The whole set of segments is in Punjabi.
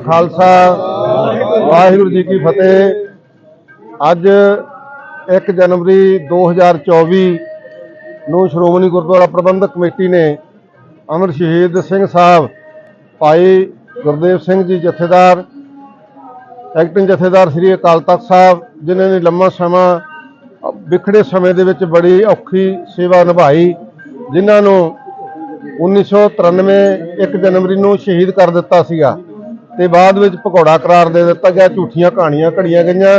ਖਾਲਸਾ, ਵਾਹਿਗੁਰੂ ਜੀ ਕੀ ਫਤਿਹ। ਅੱਜ 1 ਜਨਵਰੀ 2024 ਨੂੰ ਸ਼੍ਰੋਮਣੀ ਗੁਰਦੁਆਰਾ ਪ੍ਰਬੰਧਕ ਕਮੇਟੀ ਨੇ ਅਮਰ ਸ਼ਹੀਦ ਸਿੰਘ ਸਾਹਿਬ, ਭਾਈ ਗੁਰਦੇਵ ਸਿੰਘ ਜੀ ਜਥੇਦਾਰ ਐਕਟਿੰਗ ਜਥੇਦਾਰ ਸ੍ਰੀ ਅਕਾਲ ਤਖਤ ਸਾਹਿਬ, ਜਿਨ੍ਹਾਂ ਨੇ ਲੰਮਾ ਸਮਾਂ, ਵਿਖੜੇ ਸਮੇਂ ਦੇ ਵਿੱਚ ਬੜੀ ਔਖੀ ਸੇਵਾ ਨਿਭਾਈ, ਜਿਨ੍ਹਾਂ ਨੂੰ 1993 1 ਜਨਵਰੀ ਨੂੰ ਸ਼ਹੀਦ ਕਰ ਦਿੱਤਾ ਸੀਗਾ। ਤੇ ਬਾਅਦ ਵਿੱਚ ਭਗੌੜਾ ਕਰਾਰ ਦੇ ਦਿੱਤਾ ਗਿਆ, ਝੂਠੀਆਂ ਕਹਾਣੀਆਂ ਘੜੀਆਂ ਗਈਆਂ।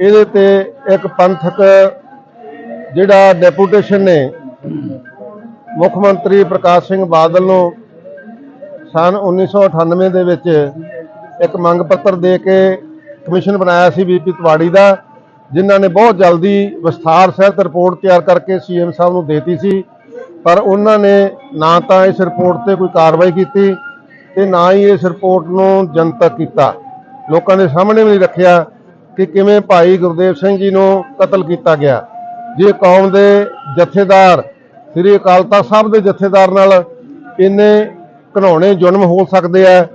ਇਹਦੇ ਤੇ ਇੱਕ ਪੰਥਕ ਜਿਹੜਾ ਡੈਪੂਟੇਸ਼ਨ ਨੇ ਮੁੱਖ ਮੰਤਰੀ ਪ੍ਰਕਾਸ਼ ਸਿੰਘ ਬਾਦਲ ਨੂੰ ਸਨ 1998 ਦੇ ਵਿੱਚ ਇੱਕ ਮੰਗ ਪੱਤਰ ਦੇ ਕੇ ਕਮਿਸ਼ਨ ਬਣਾਇਆ ਸੀ ਬੀਪੀ ਤਵਾੜੀ ਦਾ, ਜਿਨ੍ਹਾਂ ਨੇ ਬਹੁਤ ਜਲਦੀ ਵਿਸਥਾਰ ਸਹਿਤ ਰਿਪੋਰਟ ਤਿਆਰ ਕਰਕੇ ਸੀਐਮ ਸਾਹਿਬ ਨੂੰ ਦੇਤੀ ਸੀ। ਪਰ ਉਹਨਾਂ ਨੇ ਨਾ ਤਾਂ ਇਸ ਰਿਪੋਰਟ ਤੇ ਕੋਈ ਕਾਰਵਾਈ ਕੀਤੀ ਤੇ ਨਾ ਹੀ ਇਸ ਰਿਪੋਰਟ ਨੂੰ ਜਨਤਕ ਕੀਤਾ। ਲੋਕਾਂ ਦੇ ਸਾਹਮਣੇ ਵੀ ਨਹੀਂ ਰੱਖਿਆ ਕਿ ਕਿਵੇਂ ਭਾਈ ਗੁਰਦੇਵ ਸਿੰਘ ਜੀ ਨੂੰ ਕਤਲ ਕੀਤਾ ਗਿਆ। ਜੇ ਕੌਮ ਦੇ ਜਥੇਦਾਰ, ਸ੍ਰੀ ਅਕਾਲ ਤਖਤ ਸਾਹਿਬ ਦੇ ਜਥੇਦਾਰ ਨਾਲ ਇੰਨੇ ਘਿਨਾਉਣੇ ਜ਼ੁਲਮ ਹੋ ਸਕਦੇ ਆ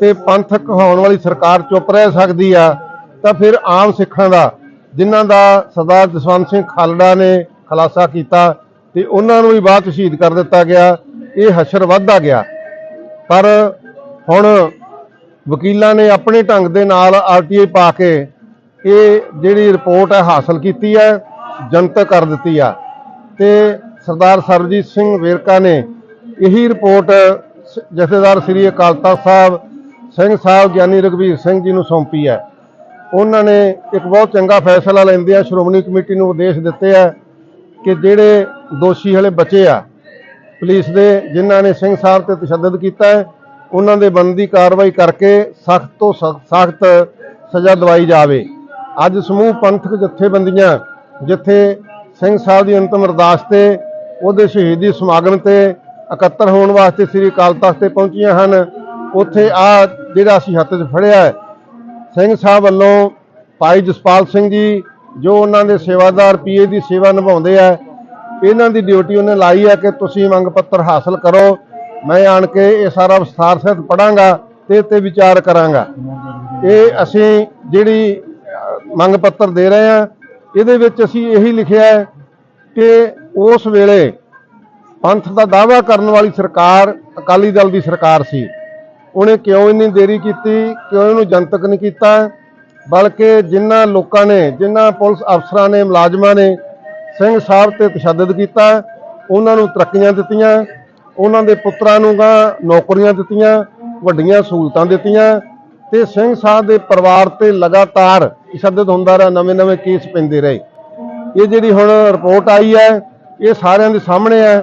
ਤੇ ਪੰਥਕ ਕਹਾਉਣ ਵਾਲੀ ਸਰਕਾਰ ਚੁੱਪ ਰਹਿ ਸਕਦੀ ਆ, ਤਾਂ ਫਿਰ ਆਮ ਸਿੱਖਾਂ ਦਾ, ਜਿਨ੍ਹਾਂ ਦਾ ਸਰਦਾਰ ਜਸਵੰਤ ਸਿੰਘ ਖਾਲੜਾ ਨੇ ਖੁਲਾਸਾ ਕੀਤਾ ਤੇ ਉਹਨਾਂ ਨੂੰ ਵੀ ਬਾਅਦ 'ਚ ਸ਼ਹੀਦ ਕਰ ਦਿੱਤਾ ਗਿਆ, ਇਹ ਹਸ਼ਰ ਵੱਧਦਾ ਗਿਆ। ਪਰ ਹੁਣ ਵਕੀਲਾਂ ਨੇ ਆਪਣੇ ਢੰਗ ਦੇ ਨਾਲ ਆਰਟੀਆਈ ਪਾ ਕੇ ਇਹ ਜਿਹੜੀ ਰਿਪੋਰਟ ਹੈ ਹਾਸਲ ਕੀਤੀ ਹੈ, ਜਨਤਕ ਕਰ ਦਿੱਤੀ ਆ। ਤੇ ਸਰਦਾਰ ਸਰਬਜੀਤ ਸਿੰਘ ਵੇਰਕਾ ਨੇ ਇਹੀ ਰਿਪੋਰਟ ਜਥੇਦਾਰ ਸ੍ਰੀ ਅਕਾਲ ਤਖਤ ਸਾਹਿਬ, ਸਿੰਘ ਸਾਹਿਬ ਗਿਆਨੀ ਰਘਵੀਰ ਸਿੰਘ ਜੀ ਨੂੰ ਸੌਂਪੀ ਹੈ। ਉਹਨਾਂ ਨੇ ਇੱਕ ਬਹੁਤ ਚੰਗਾ ਫੈਸਲਾ ਲੈਂਦੇ ਆ ਸ਼੍ਰੋਮਣੀ ਕਮੇਟੀ ਨੂੰ ਉਪਦੇਸ਼ ਦਿੱਤੇ ਆ ਕਿ ਜਿਹੜੇ ਦੋਸ਼ੀ ਹਲੇ ਬਚੇ ਆ ਪੁਲਿਸ ਦੇ ਜਿਨ੍ਹਾਂ ਨੇ ਸਿੰਘ ਸਾਹਿਬ ਤੇ ਤਸ਼ੱਦਦ ਕੀਤਾ ਹੈ, ਉਹਨਾਂ ਦੇ ਬੰਦੀ ਕਾਰਵਾਈ ਕਰਕੇ ਸਖਤ ਤੋਂ ਸਖਤ ਸਜ਼ਾ ਦਵਾਈ ਜਾਵੇ। ਅੱਜ ਸਮੂਹ ਪੰਥਕ ਜਥੇਬੰਦੀਆਂ ਜਿੱਥੇ ਸਿੰਘ ਸਾਹਿਬ ਦੀ ਅੰਤਮ ਅਰਦਾਸ ਤੇ ਉਹਦੇ ਸ਼ਹੀਦੀ ਸਮਾਗਮ ਤੇ ਇਕੱਤਰ ਹੋਣ ਵਾਸਤੇ ਸ੍ਰੀ ਅਕਾਲ ਤਖਤ ਤੇ ਪਹੁੰਚੀਆਂ ਹਨ, ਉੱਥੇ ਆ ਜਿਹੜਾ ਅਸੀਂ ਹੱਥ 'ਚ ਫੜਿਆ ਹੈ, ਸਿੰਘ ਸਾਹਿਬ ਵੱਲੋਂ ਭਾਈ ਜਸਪਾਲ ਸਿੰਘ ਜੀ, ਜੋ ਉਹਨਾਂ ਦੇ ਸੇਵਾਦਾਰ, ਪੀਏ ਦੀ ਸੇਵਾ ਨਿਭਾਉਂਦੇ ਆ ਇਹਨਾਂ ਦੀ ਡਿਊਟੀ ਉਹਨੇ ਲਾਈ ਹੈ ਕਿ ਤੁਸੀਂ ਮੰਗ ਪੱਤਰ ਹਾਸਲ ਕਰੋ। ਮੈਂ ਆਣ ਕੇ ਇਹ ਸਾਰਾ ਵਿਸਥਾਰ ਸਹਿਤ ਪੜਾਂਗਾ ਤੇ ਤੇ ਵਿਚਾਰ ਕਰਾਂਗਾ। ਇਹ ਅਸੀਂ ਜਿਹੜੀ ਮੰਗ ਪੱਤਰ ਦੇ ਰਹੇ ਹਾਂ ਇਹਦੇ ਵਿੱਚ ਅਸੀਂ ਇਹੀ ਲਿਖਿਆ ਹੈ ਕਿ ਉਸ ਵੇਲੇ ਪੰਥ ਦਾ ਦਾਅਵਾ ਕਰਨ ਵਾਲੀ ਸਰਕਾਰ, ਅਕਾਲੀ ਦਲ ਦੀ ਸਰਕਾਰ ਸੀ। ਉਹਨੇ ਕਿਉਂ ਇੰਨੀ ਦੇਰੀ ਕੀਤੀ, ਕਿਉਂ ਇਹਨੂੰ ਜਨਤਕ ਨਹੀਂ ਕੀਤਾ? ਬਲਕਿ ਜਿਨ੍ਹਾਂ ਲੋਕਾਂ ਨੇ ਜਿਨ੍ਹਾਂ ਪੁਲਿਸ ਅਫਸਰਾਂ ਨੇ, ਮੁਲਾਜ਼ਮਾਂ ਨੇ ਸਿੰਘ ਸਾਹਿਬ ਤੇ ਤਸ਼ੱਦਦ ਕੀਤਾ, ਉਹਨਾਂ ਨੂੰ ਤਰੱਕੀਆਂ ਦਿੱਤੀਆਂ, ਉਹਨਾਂ ਦੇ ਪੁੱਤਰਾਂ ਨੂੰ ਗਾ ਨੌਕਰੀਆਂ ਦਿੱਤੀਆਂ, ਵੱਡੀਆਂ ਸਹੂਲਤਾਂ ਦਿੱਤੀਆਂ ਤੇ ਸਿੰਘ ਸਾਹਿਬ ਦੇ ਪਰਿਵਾਰ ਤੇ ਲਗਾਤਾਰ ਤਸ਼ੱਦਦ ਹੁੰਦਾ ਰਿਹਾ, ਨਵੇਂ-ਨਵੇਂ ਕੇਸ ਪੈਂਦੇ ਰਹੇ। ਇਹ ਜਿਹੜੀ ਹੁਣ ਰਿਪੋਰਟ ਆਈ ਹੈ, ਇਹ ਸਾਰਿਆਂ ਦੇ ਸਾਹਮਣੇ ਹੈ।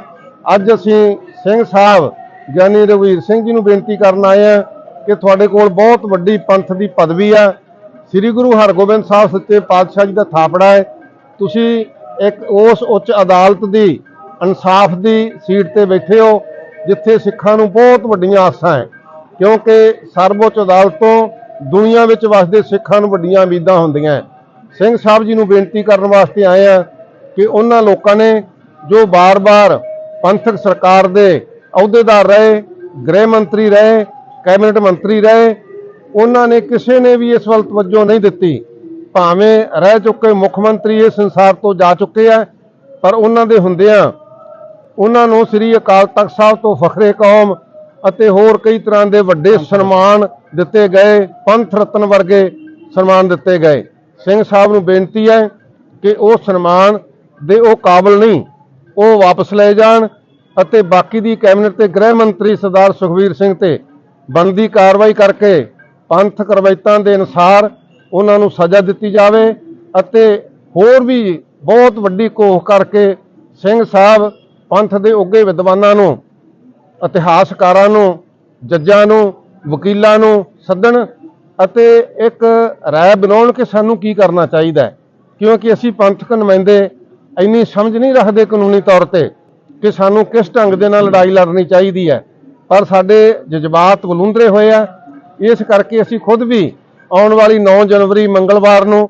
ਅੱਜ ਅਸੀਂ ਸਿੰਘ ਸਾਹਿਬ, ਗਿਆਨੀ ਰਘਵੀਰ ਸਿੰਘ ਜੀ ਨੂੰ ਬੇਨਤੀ ਕਰਨ ਆਏ ਹਾਂ ਕਿ ਤੁਹਾਡੇ ਕੋਲ ਬਹੁਤ ਵੱਡੀ ਪੰਥ ਦੀ ਪਦਵੀ ਆ। ਸ੍ਰੀ ਗੁਰੂ ਹਰਗੋਬਿੰਦ ਸਾਹਿਬ ਸੱਚੇ ਪਾਤਸ਼ਾਹ ਜੀ ਦਾ ਥਾਪੜਾ ਹੈ। ਤੁਸੀਂ ਇੱਕ ਉਸ ਉੱਚ ਅਦਾਲਤ ਦੀ, ਇਨਸਾਫ ਦੀ ਸੀਟ ਤੇ ਬੈਠੇ ਹੋ, ਜਿੱਥੇ ਸਿੱਖਾਂ ਨੂੰ ਬਹੁਤ ਵੱਡੀਆਂ ਆਸਾਂ ਹੈ। ਕਿਉਂਕਿ ਸਰਵਉੱਚ ਅਦਾਲਤ ਤੋਂ ਦੁਨੀਆ ਵਿੱਚ ਵਸਦੇ ਸਿੱਖਾਂ ਨੂੰ ਵੱਡੀਆਂ ਉਮੀਦਾਂ ਹੁੰਦੀਆਂ ਸਿੰਘ ਸਾਹਿਬ ਜੀ ਨੂੰ ਬੇਨਤੀ ਕਰਨ ਵਾਸਤੇ ਆਏ ਆ ਕਿ ਉਹਨਾਂ ਲੋਕਾਂ ਨੇ ਜੋ ਬਾਰ-ਬਾਰ ਪੰਥਕ ਸਰਕਾਰ ਦੇ ਅਹੁਦੇਦਾਰ ਰਹੇ, ਗ੍ਰਹਿ ਮੰਤਰੀ ਰਹੇ, ਕੈਬਨਿਟ ਮੰਤਰੀ ਰਹੇ, ਉਹਨਾਂ ਨੇ ਕਿਸੇ ਨੇ ਵੀ ਇਸ ਵੱਲ ਤਵੱਜੋ ਨਹੀਂ ਦਿੱਤੀ। ਭਾਵੇਂ ਰਹਿ ਚੁੱਕੇ ਮੁੱਖ ਮੰਤਰੀ ਇਸ ਸੰਸਾਰ ਤੋਂ ਜਾ ਚੁੱਕੇ ਆ ਪਰ ਉਹਨਾਂ ਦੇ ਹੁੰਦਿਆਂ ਉਹਨਾਂ ਨੂੰ ਸ੍ਰੀ ਅਕਾਲ ਤਖਤ ਸਾਹਿਬ ਤੋਂ ਫਖਰੇ ਕੌਮ ਅਤੇ ਹੋਰ ਕਈ ਤਰ੍ਹਾਂ ਦੇ ਵੱਡੇ ਸਨਮਾਨ ਦਿੱਤੇ ਗਏ ਪੰਥ ਰਤਨ ਵਰਗੇ ਸਨਮਾਨ ਦਿੱਤੇ ਗਏ। ਸਿੰਘ ਸਾਹਿਬ ਨੂੰ ਬੇਨਤੀ ਹੈ ਕਿ ਉਹ ਸਨਮਾਨ ਦੇ ਉਹ ਕਾਬਲ ਨਹੀਂ ਉਹ ਵਾਪਸ ਲਏ ਜਾਣ ਅਤੇ ਬਾਕੀ ਦੀ ਕੈਬਨਿਟ ਤੇ ਗ੍ਰਹਿ ਮੰਤਰੀ ਸਰਦਾਰ ਸੁਖਵੀਰ ਸਿੰਘ ਤੇ ਬਣਦੀ ਕਾਰਵਾਈ ਕਰਕੇ ਪੰਥਕ ਰਵਾਇਤਾਂ ਦੇ ਅਨੁਸਾਰ ਉਹਨਾਂ ਨੂੰ ਸਜ਼ਾ ਦਿੱਤੀ ਜਾਵੇ ਅਤੇ ਹੋਰ ਵੀ ਬਹੁਤ ਵੱਡੀ ਕੋਖ ਕਰਕੇ ਸਿੰਘ ਸਾਹਿਬ ਪੰਥ ਦੇ ਉੱਗੇ ਵਿਦਵਾਨਾਂ ਨੂੰ, ਇਤਿਹਾਸਕਾਰਾਂ ਨੂੰ, ਜੱਜਾਂ ਨੂੰ, ਵਕੀਲਾਂ ਨੂੰ ਸੱਦਣ ਅਤੇ ਇੱਕ ਰਾਏ ਬਣਾਉਣ ਕਿ ਸਾਨੂੰ ਕੀ ਕਰਨਾ ਚਾਹੀਦਾ ਕਿਉਂਕਿ ਅਸੀਂ ਪੰਥਕ ਨੁਮਾਇੰਦੇ ਇੰਨੀ ਸਮਝ ਨਹੀਂ ਰੱਖਦੇ ਕਾਨੂੰਨੀ ਤੌਰ ਤੇ ਕਿ ਸਾਨੂੰ ਕਿਸ ਢੰਗ ਦੇ ਨਾਲ ਲੜਾਈ ਲੜਨੀ ਚਾਹੀਦੀ ਹੈ। ਪਰ ਸਾਡੇ ਜਜ਼ਬਾਤ ਵਲੂੰਦਰੇ ਹੋਏ ਆ। ਇਸ ਕਰਕੇ ਅਸੀਂ ਖੁਦ ਵੀ ਆਉਣ ਵਾਲੀ 9 ਜਨਵਰੀ ਮੰਗਲਵਾਰ ਨੂੰ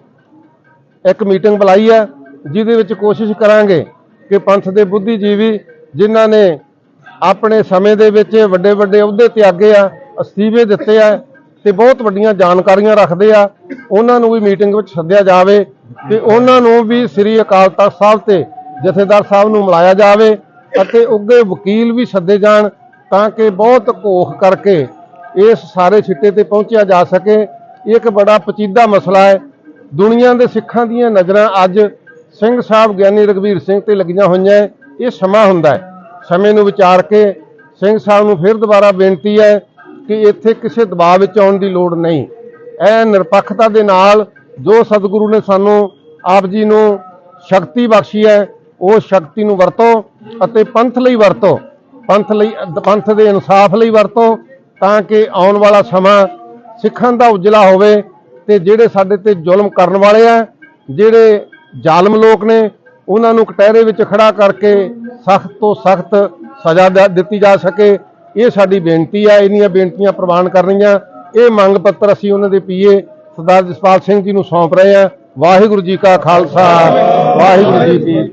ਇੱਕ ਮੀਟਿੰਗ ਬੁਲਾਈ ਹੈ, ਜਿਹਦੇ ਵਿੱਚ ਕੋਸ਼ਿਸ਼ ਕਰਾਂਗੇ ਕਿ ਪੰਥ ਦੇ ਬੁੱਧੀਜੀਵੀ ਜਿਨ੍ਹਾਂ ਨੇ ਆਪਣੇ ਸਮੇਂ ਦੇ ਵਿੱਚ ਵੱਡੇ ਵੱਡੇ ਅਹੁਦੇ ਤਿਆਗੇ ਆ, ਅਸਤੀਫੇ ਦਿੱਤੇ ਆ ਤੇ ਬਹੁਤ ਵੱਡੀਆਂ ਜਾਣਕਾਰੀਆਂ ਰੱਖਦੇ ਆ, ਉਹਨਾਂ ਨੂੰ ਵੀ ਮੀਟਿੰਗ ਵਿੱਚ ਸੱਦਿਆ ਜਾਵੇ ਤੇ ਉਹਨਾਂ ਨੂੰ ਵੀ ਸ੍ਰੀ ਅਕਾਲ ਤਖਤ ਸਾਹਿਬ ਤੇ ਜਥੇਦਾਰ ਸਾਹਿਬ ਨੂੰ ਮਿਲਾਇਆ ਜਾਵੇ ਅਤੇ ਉੱਗੇ ਵਕੀਲ ਵੀ ਸੱਦੇ ਜਾਣ ਤਾਂ ਕਿ ਬਹੁਤ ਘੋਖ ਕਰਕੇ ਇਸ ਸਾਰੇ ਸਿੱਟੇ ਤੇ ਪਹੁੰਚਿਆ ਜਾ ਸਕੇ ਇਹ ਇੱਕ ਬੜਾ ਪਚੀਦਾ ਮਸਲਾ ਹੈ। ਦੁਨੀਆ ਦੇ ਸਿੱਖਾਂ ਦੀਆਂ ਨਜ਼ਰਾਂ ਅੱਜ ਸਿੰਘ ਸਾਹਿਬ ਗਿਆਨੀ ਰਗਵੀਰ ਸਿੰਘ ਤੇ ਲੱਗੀਆਂ ਹੋਈਆਂ ਹੈ। ਇਹ ਸਮਾਂ ਹੁੰਦਾ ਹੈ। ਸਮੇਂ ਨੂੰ ਵਿਚਾਰ ਕੇ ਸਿੰਘ ਸਾਹਿਬ ਨੂੰ ਫਿਰ ਦੁਬਾਰਾ ਬੇਨਤੀ ਹੈ ਕਿ ਇੱਥੇ ਕਿਸੇ ਦਬਾਅ ਵਿੱਚ ਆਉਣ ਦੀ ਲੋੜ ਨਹੀਂ। ਇਹ ਨਿਰਪੱਖਤਾ ਦੇ ਨਾਲ ਜੋ ਸਤਿਗੁਰੂ ਨੇ ਸਾਨੂੰ ਆਪ ਜੀ ਨੂੰ ਸ਼ਕਤੀ ਬਖਸ਼ੀ ਹੈ, ਉਹ ਸ਼ਕਤੀ ਨੂੰ ਵਰਤੋ ਅਤੇ ਪੰਥ ਲਈ ਵਰਤੋ। ਪੰਥ ਲਈ, ਪੰਥ ਦੇ ਇਨਸਾਫ ਲਈ ਵਰਤੋ ਤਾਂ ਕਿ ਆਉਣ ਵਾਲਾ ਸਮਾਂ ਸਿੱਖਾਂ ਦਾ ਉਜਲਾ ਹੋਵੇ ਤੇ ਜਿਹੜੇ ਸਾਡੇ ਤੇ ਜ਼ੁਲਮ ਕਰਨ ਵਾਲੇ ਆ, ਜਿਹੜੇ ਜ਼ਾਲਮ ਲੋਕ ਨੇ, ਉਹਨਾਂ ਨੂੰ ਕਟਹਿਰੇ ਵਿੱਚ ਖੜਾ ਕਰਕੇ ਸਖਤ ਤੋਂ ਸਖਤ ਸਜ਼ਾ ਦ- ਦਿੱਤੀ ਜਾ ਸਕੇ। ਇਹ ਸਾਡੀ ਬੇਨਤੀ ਆ ਇਹਨੀਆਂ ਬੇਨਤੀਆਂ ਪ੍ਰਵਾਨ ਕਰਨੀਆਂ। ਇਹ ਮੰਗ ਪੱਤਰ ਅਸੀਂ ਉਹਨਾਂ ਦੇ ਪੀਏ ਸਰਦਾਰ ਜਸਪਾਲ ਸਿੰਘ ਜੀ ਨੂੰ ਸੌਂਪ ਰਹੇ ਹਾਂ ਵਾਹਿਗੁਰੂ ਜੀ ਕਾ ਖਾਲਸਾ, ਵਾਹਿਗੁਰੂ ਜੀ ਕੀ